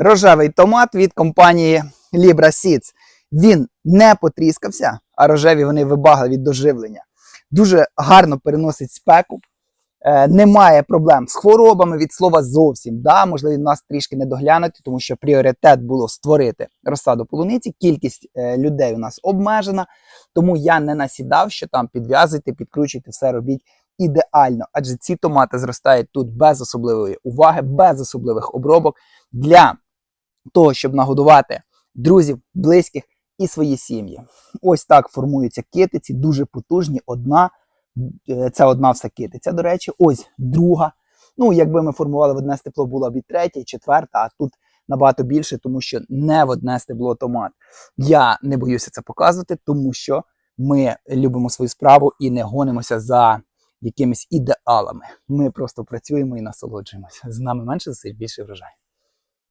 Рожевий томат від компанії Libra Seeds. Він не потріскався, а рожеві вони вибагли від доживлення. Дуже гарно переносить спеку. Е, немає проблем з хворобами від слова зовсім. Да, можливо, нас трішки не доглянути, тому що пріоритет було створити розсаду полуниці. Кількість е, людей у нас обмежена, тому я не насідав, що там підв'язуйте, підкручуйте, все робіть ідеально. Адже ці томати зростають тут без особливої уваги, без особливих обробок для того, щоб нагодувати друзів, близьких і свої сім'ї. Ось так формуються китиці, дуже потужні. Одна е, це одна вся китиця, до речі, ось друга. Ну, якби ми формували в одне степло, була б і третя, і четверта, а тут набагато більше, тому що не в одне стебло томат. Я не боюся це показувати, тому що ми любимо свою справу і не гонимося за якимись ідеалами. Ми просто працюємо і насолоджуємося. З нами менше засиль, більше врожай.